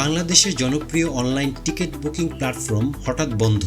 বাংলাদেশের জনপ্রিয় online ticket booking platform হঠাৎ বন্ধ।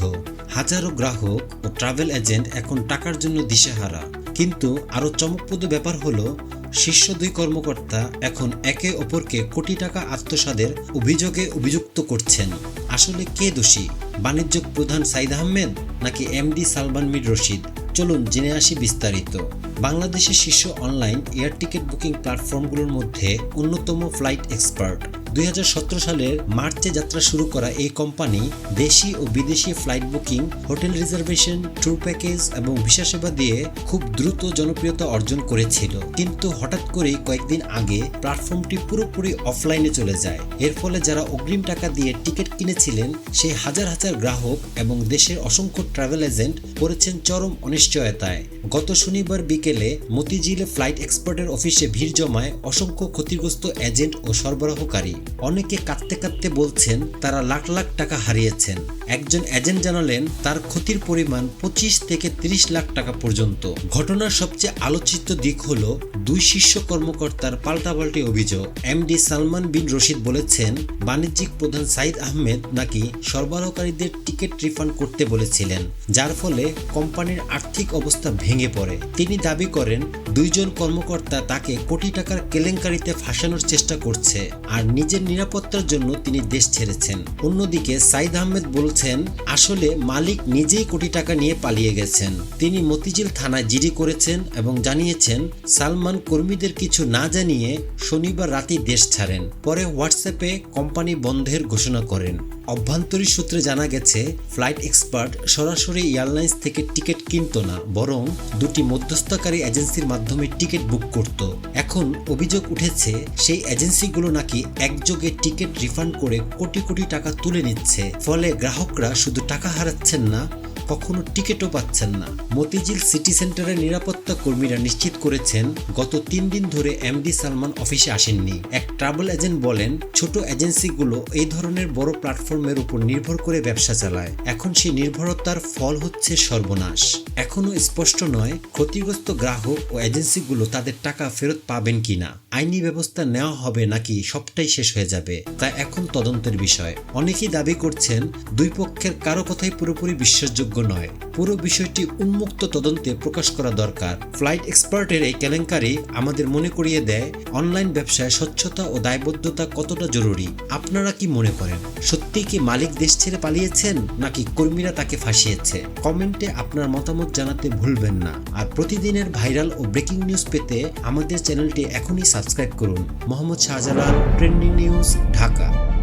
হাজারো গ্রাহক ও ট্রাভেল এজেন্ট এখন টাকার জন্য দিশেহারা। কিন্তু আরও চমকপ্রদ ব্যাপার হলো, শীর্ষ দুই কর্মকর্তা এখন একে অপরকে কোটি টাকা আত্মসাদের অভিযোগে অভিযুক্ত করছেন। আসলে কে দোষী? বাণিজ্য প্রধান সাইদ আহমেদ নাকি এমডি সালমান মির রশিদ? চলুন জেনে আসি বিস্তারিত। বাংলাদেশের শীর্ষ অনলাইন এয়ার টিকিট বুকিং প্ল্যাটফর্মগুলোর মধ্যে অন্যতম ফ্লাইট এক্সপার্ট দুই হাজার সতেরো সালের মার্চে যাত্রা শুরু করা এই কোম্পানি দেশি ও বিদেশি flight booking hotel reservation tour package এবং ভিসা সেবা দিয়ে খুব দ্রুত জনপ্রিয়তা অর্জন করেছিল। কিন্তু হঠাৎ করেই কয়েকদিন আগে প্ল্যাটফর্মটি পুরোপুরি অফলাইনে চলে যায়। এর ফলে যারা অগ্রিম টাকা দিয়ে টিকিট কিনেছিলেন, সেই হাজার হাজার গ্রাহক এবং দেশের অসংখ্য ট্রাভেল এজেন্ট পড়েছেন চরম অনিশ্চয়তায়। গত শনিবার বিকেলে মতিঝিলে ফ্লাইট এক্সপার্টের অফিসে ভিড় জমায় অসংখ্য ক্ষতিগ্রস্ত এজেন্ট ও সরবরাহকারী অনেকে কাঁদতে কাঁদতে বলছেন, তারা লাখ লাখ টাকা হারিয়েছেন। একজন এজেন্ট জানালেন, তার ক্ষতির পরিমাণ পঁচিশ থেকে তিরিশ লাখ টাকা পর্যন্ত। ঘটনার সবচেয়ে আলোচিত দিক হল দুই শীর্ষ কর্মকর্তার পাল্টাপাল্টি অভিযোগ। এমডি সালমান বিন রশিদ বলেছেন, বাণিজ্যিক প্রধান সাইদ আহমেদ নাকি সরবরাহকারীদের টিকিট রিফান্ড করতে বলেছিলেন, যার ফলে কোম্পানির আর্থিক অবস্থা ভেঙে পড়ে। তিনি দাবি করেন, দুইজন কর্মকর্তা তাকে কোটি টাকার কেলেঙ্কারিতে ফাঁসানোর চেষ্টা করছে, আর নিজের নিরাপত্তার জন্য তিনি দেশ ছেড়েছেন। অন্যদিকে সাইদ আহমেদ বলছেন, আসলে মালিক নিজেই কোটি টাকা নিয়ে পালিয়ে গেছেন। তিনি মতিঝিল থানায় জিডি করেছেন এবং জানিয়েছেন, সালমান কর্মীদের কিছু না জানিয়ে শনিবার রাতেই দেশ ছাড়েন। পরে হোয়াটসঅ্যাপে কোম্পানি বন্ধের ঘোষণা করেন। অভ্যন্তরীণ সূত্রে জানা গেছে, ফ্লাইট এক্সপার্ট সরাসরি এয়ারলাইন্স থেকে টিকিট কিনত না, বরং দুটি মধ্যস্থকারী এজেন্সির মাধ্যমে টিকিট বুক করত। এখন অভিযোগ উঠেছে, সেই এজেন্সিগুলো নাকি একযোগে টিকিট রিফান্ড করে কোটি কোটি টাকা তুলে নিচ্ছে। ফলে গ্রাহকরা শুধু টাকা হারাচ্ছেন না কখনো টিকিটও পাচ্ছেন না। মতিঝিল সিটি সেন্টারের নিরাপত্তা কর্মীরা নিশ্চিত করেছেন, গত তিন দিন ধরে এমডি সালমান অফিসে আসেননি। এক ট্রাভেল এজেন্ট বলেন, ছোট এজেন্সিগুলো এই ধরনের বড় প্ল্যাটফর্মের উপর নির্ভর করে ব্যবসা চালায়। এখন সেই নির্ভরতার ফল হচ্ছে সর্বনাশ। এখনও স্পষ্ট নয়, ক্ষতিগ্রস্ত গ্রাহক ও এজেন্সিগুলো তাদের টাকা ফেরত পাবেন কিনা। আইনি ব্যবস্থা নেওয়া হবে নাকি সবটাই শেষ হয়ে যাবে, তা এখন তদন্তের বিষয়। অনেকেই দাবি করছেন, দুই পক্ষের কারও কথাই পুরোপুরি বিশ্বাসযোগ্য নয়। পুরো বিষয়টি উন্মুক্ত তদন্তে প্রকাশ করা দরকার। ফ্লাইট এক্সপার্টের এই কেলেঙ্কারি আমাদের মনে করিয়ে দেয়, অনলাইন ব্যবসায় স্বচ্ছতা ও দায়বদ্ধতা কতটা জরুরি? আপনারা কি মনে করেন? সত্যি কি মালিক দেশ ছেড়ে পালিয়েছেন, নাকি কর্মীরা তাকে ফাঁসিয়েছে? কমেন্টে আপনার মতামত জানাতে ভুলবেন না। আর প্রতিদিনের ভাইরাল ও ব্রেকিং নিউজ পেতে আমাদের চ্যানেলটি এখনই সাবস্ক্রাইব করুন। Mohammad Shahjalal, trending news, Dhaka.